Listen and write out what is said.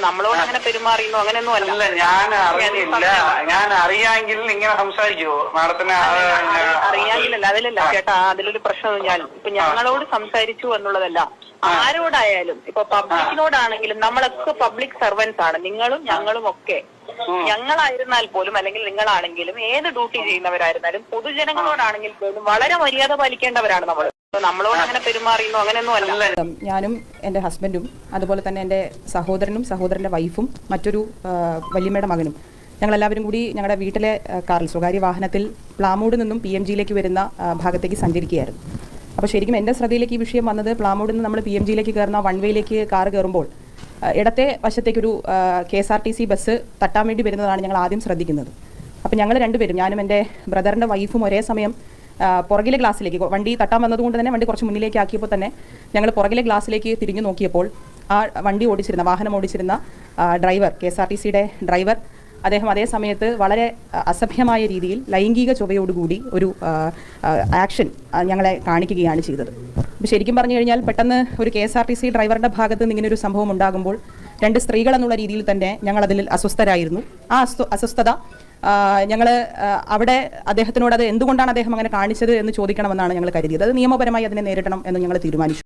നമ്മളോട് അങ്ങനെ പെരുമാറിയെന്നോ അങ്ങനെയൊന്നും അല്ല. ഞാൻ അറിയില്ല ഞാൻ അറിയാമെങ്കിൽ ഇങ്ങനെ സംസാരിക്കുവോ മാഡത്തിന് അറിയാമെങ്കിലല്ല അതിലല്ല. ചേട്ടാ അതിലൊരു പ്രശ്നം ഞാൻ ഇപ്പൊ ഞങ്ങളോട് സംസാരിച്ചു എന്നുള്ളതല്ല. ആരോടായാലും ഇപ്പൊ പബ്ലിക്കിനോടാണെങ്കിലും നമ്മളൊക്കെ പബ്ലിക് സർവൻസ് ആണ്. നിങ്ങളും ഞങ്ങളും ഒക്കെ. ഞങ്ങളായിരുന്നാൽ പോലും അല്ലെങ്കിൽ നിങ്ങളാണെങ്കിലും ഏത് ഡ്യൂട്ടി ചെയ്യുന്നവരായിരുന്നാലും പൊതുജനങ്ങളോടാണെങ്കിൽ പോലും വളരെ മര്യാദ പാലിക്കേണ്ടവരാണ് നമ്മൾ നമ്മളോട് അങ്ങനെ പെരുമാറിയെന്നോ അങ്ങനെയൊന്നും അല്ല. ഞാനും എന്റെ ഹസ്ബൻഡും അതുപോലെ തന്നെ എന്റെ സഹോദരനും സഹോദരന്റെ വൈഫും മറ്റൊരു വല്യമ്മയുടെ മകനും ഞങ്ങളെല്ലാവരും കൂടി ഞങ്ങളുടെ വീട്ടിലെ കാറിൽ സ്വകാര്യ വാഹനത്തിൽ പ്ലാമൂട് നിന്നും പി എം ജിയിലേക്ക് വരുന്ന ഭാഗത്തേക്ക് സഞ്ചരിക്കുകയായിരുന്നു. അപ്പോൾ ശരിക്കും എന്റെ ശ്രദ്ധയിലേക്ക് ഈ വിഷയം വന്നത് പ്ലാമോഡിൽ നിന്ന് നമ്മൾ പി എം ജിയിലേക്ക് കയറുന്ന വൺ വേയിലേക്ക് കാർ കയറുമ്പോൾ ഇടത്തെ വശത്തേക്കൊരു K S R T C bus തട്ടാൻ വേണ്ടി വരുന്നതാണ് ഞങ്ങൾ ആദ്യം ശ്രദ്ധിക്കുന്നത്. അപ്പോൾ ഞങ്ങൾ രണ്ടുപേരും ഞാനും എന്റെ ബ്രദറിന്റെ വൈഫും ഒരേ സമയം പുറകിലെ ഗ്ലാസ്സിലേക്ക്. വണ്ടി തട്ടാൻ വന്നതുകൊണ്ട് തന്നെ വണ്ടി കുറച്ച് മുന്നിലേക്ക് ആക്കിയപ്പോൾ തന്നെ ഞങ്ങൾ പുറകിലെ ഗ്ലാസ്സിലേക്ക് തിരിഞ്ഞു നോക്കിയപ്പോൾ ആ വണ്ടി ഓടിച്ചിരുന്ന വാഹനം ഓടിച്ചിരുന്ന driver K S R T സിയുടെ ഡ്രൈവർ അദ്ദേഹം അതേ സമയത്ത് വളരെ അസഭ്യമായ രീതിയിൽ ലൈംഗിക ചുവയോടുകൂടി ഒരു ആക്ഷൻ ഞങ്ങളെ കാണിക്കുകയാണ് ചെയ്തത്. അപ്പോൾ ശരിക്കും പറഞ്ഞു കഴിഞ്ഞാൽ പെട്ടെന്ന് ഒരു K S R T C ഡ്രൈവറുടെ ഭാഗത്ത് നിന്ന് ഇങ്ങനെ ഒരു സംഭവം ഉണ്ടാകുമ്പോൾ രണ്ട് സ്ത്രീകൾ എന്നുള്ള രീതിയിൽ തന്നെ ഞങ്ങൾ അതിൽ അസ്വസ്ഥരായിരുന്നു. ആ അസ്വ- അസ്വസ്ഥത ഞങ്ങൾ അവിടെ അദ്ദേഹത്തിനോട് അത് എന്തുകൊണ്ടാണ് അദ്ദേഹം അങ്ങനെ കാണിച്ചത് എന്ന് ചോദിക്കണമെന്നാണ് ഞങ്ങൾ കരുതിയത്. അത് നിയമപരമായി അതിനെ നേരിടണം എന്ന് ഞങ്ങൾ തീരുമാനിച്ചു.